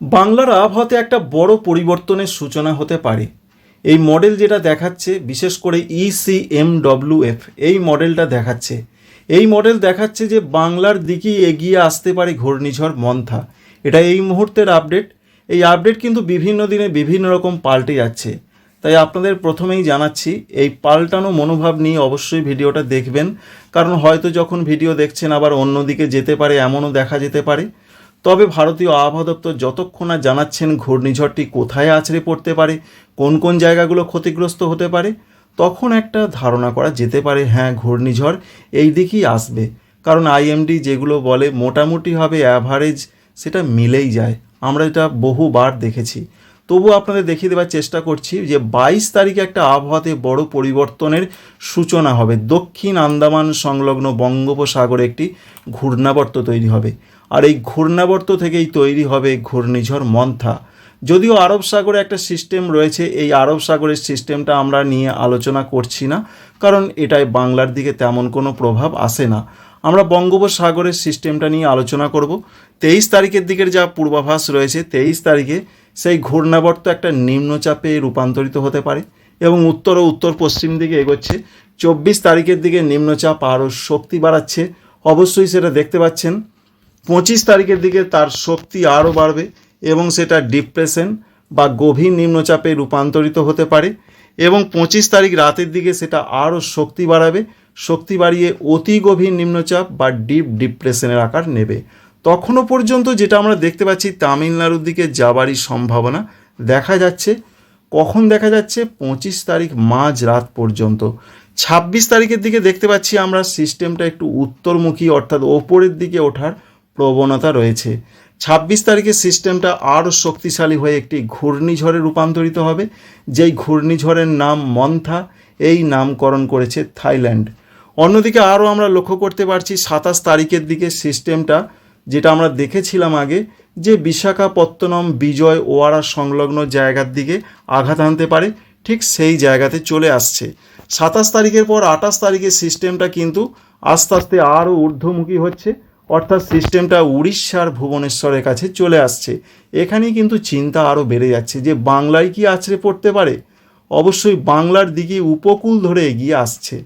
বাংলার আবহাওয়াতে একটা বড় পরিবর্তনের সূচনা হতে পারে। এই মডেল যেটা দেখাচ্ছে, বিশেষ করে E ইসিএমডব্লিউএফ এই মডেলটা দেখাচ্ছে। এই মডেল দেখাচ্ছে যে বাংলার দিকেই এগিয়ে আসতে পারে ঘূর্ণিঝড় মন্থা। এটা এই মুহূর্তের আপডেট। এই আপডেট কিন্তু বিভিন্ন দিনে বিভিন্ন রকম পাল্টে যাচ্ছে। তাই আপনাদের প্রথমেই জানাচ্ছি, এই পাল্টানো মনোভাব নিয়ে অবশ্যই ভিডিওটা দেখবেন। কারণ হয়তো যখন ভিডিও দেখছেন আবার অন্যদিকে যেতে পারে, এমনও দেখা যেতে পারে। তবে ভারতীয় আবহাওয়া দপ্তর যতক্ষণ না জানাচ্ছেন ঘূর্ণিঝড়টি কোথায় আছড়ে পড়তে পারে, কোন কোন জায়গাগুলো ক্ষতিগ্রস্ত হতে পারে, তখন একটা ধারণা করা যেতে পারে হ্যাঁ ঘূর্ণিঝড় এই দিকেই আসবে। কারণ আইএমডি যেগুলো বলে মোটামুটি হবে অ্যাভারেজ সেটা মিলেই যায়। আমরা এটা বহুবার দেখেছি। তবু আপনাদের দেখিয়ে দেওয়ার চেষ্টা করছি যে বাইশ তারিখে একটা আবহাওয়াতে বড় পরিবর্তনের সূচনা হবে। দক্ষিণ আন্দামান সংলগ্ন বঙ্গোপসাগরে একটি ঘূর্ণাবর্ত তৈরি হবে। আর এই ঘূর্ণাবর্ত থেকেই তৈরি হবে ঘূর্ণিঝড় মন্থা। যদিও আরব সাগরে একটা সিস্টেম রয়েছে, এই আরব সাগরের সিস্টেমটা আমরা নিয়ে আলোচনা করছি না, কারণ এটায় বাংলার দিকে তেমন কোনো প্রভাব আসে না। আমরা বঙ্গোপসাগরের সিস্টেমটা নিয়ে আলোচনা করব। তেইশ তারিখের দিকের যা পূর্বাভাস রয়েছে, তেইশ তারিখে সেই ঘূর্ণাবর্ত একটা নিম্নচাপে রূপান্তরিত হতে পারে এবং উত্তর ও উত্তর পশ্চিম দিকে এগোচ্ছে। চব্বিশ তারিখের দিকে নিম্নচাপ আরও শক্তি বাড়াচ্ছে। অবশ্যই সেটা দেখতে পাচ্ছেন। পঁচিশ তারিখের দিকে তার শক্তি আরও বাড়বে এবং সেটা ডিপ্রেশন বা গভীর নিম্নচাপে রূপান্তরিত হতে পারে এবং পঁচিশ তারিখ রাতের দিকে সেটা আরও শক্তি বাড়াবে, শক্তি বাড়িয়ে অতি গভীর নিম্নচাপ বা ডিপ ডিপ্রেশনের আকার নেবে। তখনও পর্যন্ত যেটা আমরা দেখতে পাচ্ছি, তামিলনাড়ুর দিকে যাবারই সম্ভাবনা দেখা যাচ্ছে। কখন দেখা যাচ্ছে? পঁচিশ তারিখ মাঝ রাত পর্যন্ত। ছাব্বিশ তারিখের দিকে দেখতে পাচ্ছি আমরা সিস্টেমটা একটু উত্তরমুখী, অর্থাৎ ওপরের দিকে ওঠার প্রবণতা রয়েছে। ছাব্বিশ তারিখে সিস্টেমটা আরও শক্তিশালী হয়ে একটি ঘূর্ণিঝড়ে রূপান্তরিত হবে। যেই ঘূর্ণিঝড়ের নাম মন্থা, এই নামকরণ করেছে থাইল্যান্ড। অন্যদিকে আরও আমরা লক্ষ্য করতে পারছি, সাতাশ তারিখের দিকে সিস্টেমটা, যেটা আমরা দেখেছিলাম আগে, যে বিশাখাপত্তনম, বিজয়, ওয়ারা সংলগ্ন জায়গার দিকে আঘাত আনতে পারে, ঠিক সেই জায়গাতে চলে আসছে। সাতাশ তারিখের পর আঠাশ তারিখে সিস্টেমটা কিন্তু আস্তে আস্তে আরও ঊর্ধ্বমুখী হচ্ছে। অর্থাৎ সিস্টেমটা উড়িষ্যার ভুবনেশ্বরের কাছে চলে আসছে। এখানেই কিন্তু চিন্তা আরও বেড়ে যাচ্ছে যে বাংলায় কি আছড়ে পড়তে পারে? অবশ্যই বাংলার দিকে উপকূল ধরে এগিয়ে আসছে।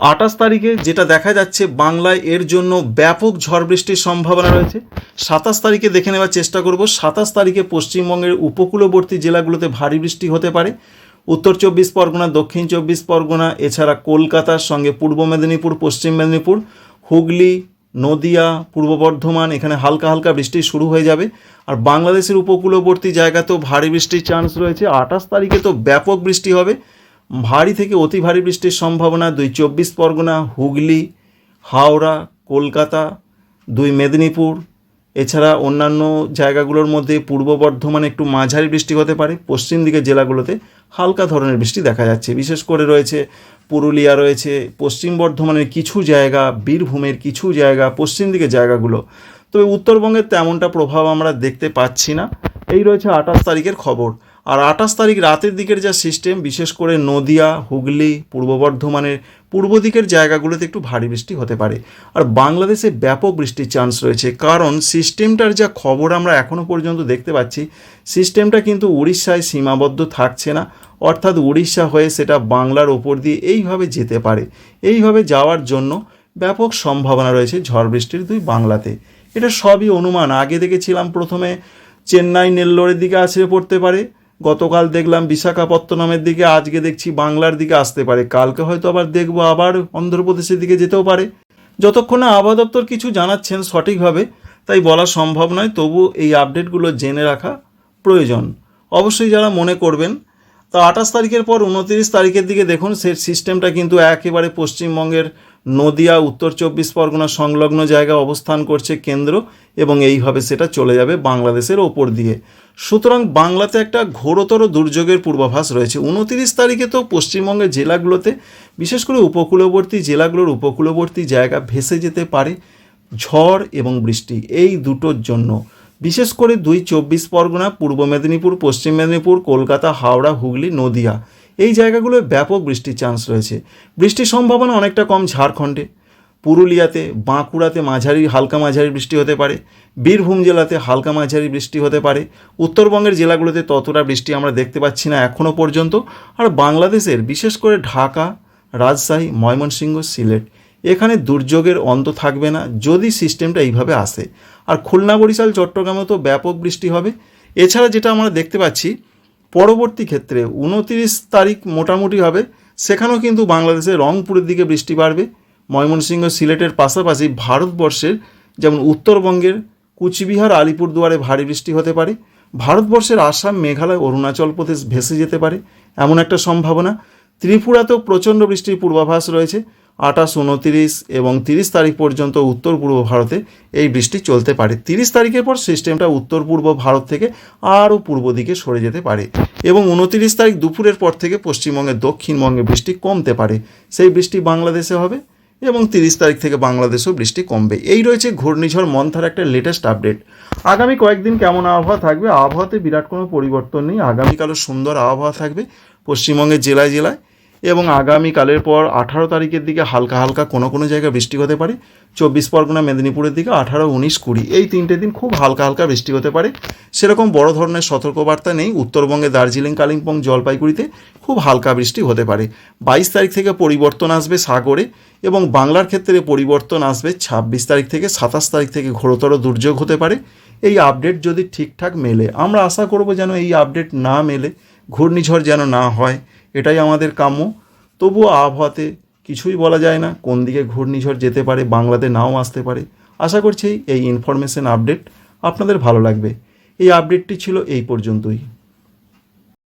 আঠাশ তারিখে যেটা দেখা যাচ্ছে, বাংলায় এর জন্য ব্যাপক ঝড় বৃষ্টির সম্ভাবনা রয়েছে। সাতাশ তারিখে দেখে নেওয়ার চেষ্টা করব। সাতাশ তারিখে পশ্চিমবঙ্গের উপকূলবর্তী জেলাগুলোতে ভারী বৃষ্টি হতে পারে। উত্তর চব্বিশ পরগনা, দক্ষিণ চব্বিশ পরগনা, এছাড়া কলকাতার সঙ্গে পূর্ব মেদিনীপুর, পশ্চিম মেদিনীপুর, হুগলি, নদিয়া, পূর্ব বর্ধমান, এখানে হালকা হালকা বৃষ্টি শুরু হয়ে যাবে। আর বাংলাদেশের উপকূলবর্তী জায়গাতেও ভারী বৃষ্টির চান্স রয়েছে। আঠাশ তারিখে তো ব্যাপক বৃষ্টি হবে। ভারী থেকে অতি ভারী বৃষ্টির সম্ভাবনা দুই চব্বিশ পরগনা, হুগলি, হাওড়া, কলকাতা, দুই মেদিনীপুর। এছাড়া অন্যান্য জায়গাগুলোর মধ্যে পূর্ব বর্ধমানে একটু মাঝারি বৃষ্টি হতে পারে। পশ্চিম দিকের জেলাগুলোতে হালকা ধরনের বৃষ্টি দেখা যাচ্ছে। বিশেষ করে রয়েছে পুরুলিয়া, রয়েছে পশ্চিম বর্ধমানের কিছু জায়গা, বীরভূমের কিছু জায়গা, পশ্চিম দিকে জায়গাগুলো। তবে উত্তরবঙ্গের তেমনটা প্রভাব আমরা দেখতে পাচ্ছি না। এই রয়েছে আঠাশ তারিখের খবর। আর আঠাশ তারিখ রাতের দিকের যা সিস্টেম বিশেষ করে নদিয়া, হুগলি, পূর্ব বর্ধমানের পূর্ব দিকের জায়গাগুলোতে একটু ভারী বৃষ্টি হতে পারে। আর বাংলাদেশে ব্যাপক বৃষ্টির চান্স রয়েছে, কারণ সিস্টেমটার যা খবর আমরা এখনও পর্যন্ত দেখতে পাচ্ছি সিস্টেমটা কিন্তু উড়িষ্যায় সীমাবদ্ধ থাকছে না। অর্থাৎ উড়িষ্যা হয়ে সেটা বাংলার ওপর দিয়ে এইভাবে যেতে পারে। এইভাবে যাওয়ার জন্য ব্যাপক সম্ভাবনা রয়েছে ঝড় বৃষ্টির দুই বাংলাতে। এটা সবই অনুমান। আগে দেখেছিলাম প্রথমে চেন্নাই নেল্লোরের দিকে আছড়ে পড়তে পারে গতকাল দেখলাম বিশাখাপত্তনমের দিকে, আজকে দেখছি বাংলার দিকে আসতে পারে। কালকে হয়তো আবার দেখব, আবার অন্ধ্রপ্রদেশের দিকে যেতেও পারে। যতক্ষণ আবহাওয়া দপ্তর কিছু জানাচ্ছেন সঠিকভাবে, তাই বলা সম্ভব নয়, তবু এই আপডেটগুলো জেনে রাখা প্রয়োজন। অবশ্যই যারা মনে করবেন, তো আঠাশ তারিখের পর উনতিরিশ তারিখের দিকে দেখুন, সে সিস্টেমটা কিন্তু একেবারে পশ্চিমবঙ্গের নদিয়া, উত্তর চব্বিশ পরগনা সংলগ্ন জায়গায় অবস্থান করছে কেন্দ্র এবং এইভাবে সেটা চলে যাবে বাংলাদেশের ওপর দিয়ে। সুতরাং বাংলাতে একটা ঘোরতর দুর্যোগের পূর্বাভাস রয়েছে। উনতিরিশ তারিখে তো পশ্চিমবঙ্গের জেলাগুলোতে, বিশেষ করে উপকূলবর্তী জেলাগুলোর উপকূলবর্তী জায়গা ভেসে যেতে পারে ঝড় এবং বৃষ্টি, এই দুটোর জন্য। বিশেষ করে দুই চব্বিশ পরগনা, পূর্ব মেদিনীপুর, পশ্চিম মেদিনীপুর, কলকাতা, হাওড়া, হুগলি, নদিয়া। এই জায়গাগুলোয় ব্যাপক বৃষ্টির চান্স রয়েছে। বৃষ্টির সম্ভাবনা অনেকটা কম ঝাড়খণ্ডে। পুরুলিয়াতে, বাঁকুড়াতে মাঝারি, হালকা মাঝারি বৃষ্টি হতে পারে। বীরভূম জেলাতে হালকা মাঝারি বৃষ্টি হতে পারে। উত্তরবঙ্গের জেলাগুলোতে ততটা বৃষ্টি আমরা দেখতে পাচ্ছি না এখনও পর্যন্ত। আর বাংলাদেশের, বিশেষ করে ঢাকা, রাজশাহী, ময়মনসিংহ, সিলেট, এখানে দুর্যোগের অন্ত থাকবে না যদি সিস্টেমটা এইভাবে আসে। আর খুলনা, বরিশাল, চট্টগ্রামেও তো ব্যাপক বৃষ্টি হবে। এছাড়া যেটা আমরা দেখতে পাচ্ছি পরবর্তী ক্ষেত্রে উনতিরিশ তারিখ মোটামুটি হবে। সেখানেও কিন্তু বাংলাদেশের রংপুরের দিকে বৃষ্টি বাড়বে। ময়মনসিংহ সিলেটের পাশাপাশি ভারতবর্ষের যেমন উত্তরবঙ্গের কুচবিহার, আলিপুরদুয়ারে ভারী বৃষ্টি হতে পারে। ভারতবর্ষের আসাম, মেঘালয়, অরুণাচল প্রদেশ ভেসে যেতে পারে, এমন একটা সম্ভাবনা। ত্রিপুরাতেও প্রচণ্ড বৃষ্টির পূর্বাভাস রয়েছে। আঠাশ, উনতিরিশ এবং তিরিশ তারিখ পর্যন্ত উত্তর পূর্ব ভারতে এই বৃষ্টি চলতে পারে। তিরিশ তারিখের পর সিস্টেমটা উত্তর পূর্ব ভারত থেকে আরও পূর্ব দিকে সরে যেতে পারে এবং উনতিরিশ তারিখ দুপুরের পর থেকে পশ্চিমবঙ্গের দক্ষিণবঙ্গে বৃষ্টি কমতে পারে। সেই বৃষ্টি বাংলাদেশে হবে এবং তিরিশ তারিখ থেকে বাংলাদেশেও বৃষ্টি কমবে। এই রয়েছে ঘূর্ণিঝড় মন্থার একটা লেটেস্ট আপডেট আগামী কয়েকদিন কেমন আবহাওয়া থাকবে? আবহাওয়াতে বিরাট কোনো পরিবর্তন নেই। আগামীকালও সুন্দর আবহাওয়া থাকবে। পশ্চিমবঙ্গের জেলায় জেলায় এবং আগামীকালের পর আঠারো তারিখের দিকে হালকা হালকা কোনো কোনো জায়গায় বৃষ্টি হতে পারে। চব্বিশ পরগনা, মেদিনীপুরের দিকে আঠারো, উনিশ, কুড়ি। এই তিনটে দিন খুব হালকা হালকা বৃষ্টি হতে পারে। সেরকম বড় ধরনের সতর্কবার্তা নেই। উত্তরবঙ্গে দার্জিলিং, কালিম্পং, জলপাইগুড়িতে খুব হালকা বৃষ্টি হতে পারে। বাইশ তারিখ থেকে পরিবর্তন আসবে সাগরে এবং বাংলার ক্ষেত্রে পরিবর্তন আসবে ছাব্বিশ তারিখ থেকে সাতাশ তারিখ থেকে ঘোরতর দুর্যোগ হতে পারে। এই আপডেট যদি ঠিকঠাক মেলে, আমরা আশা করব যেন এই আপডেট না মেলে, ঘূর্ণিঝড় যেন না হয়। এটাই আমাদের কাম্য। তবুও আবহাওয়াতে কিছুই বলা যায় না কোন দিকে ঘূর্ণিঝড় যেতে পারে, বাংলাতে নাও আসতে পারে। আশা করছি এই ইনফরমেশন আপডেট আপনাদের ভালো লাগবে। এই আপডেটটি ছিল এই পর্যন্তই।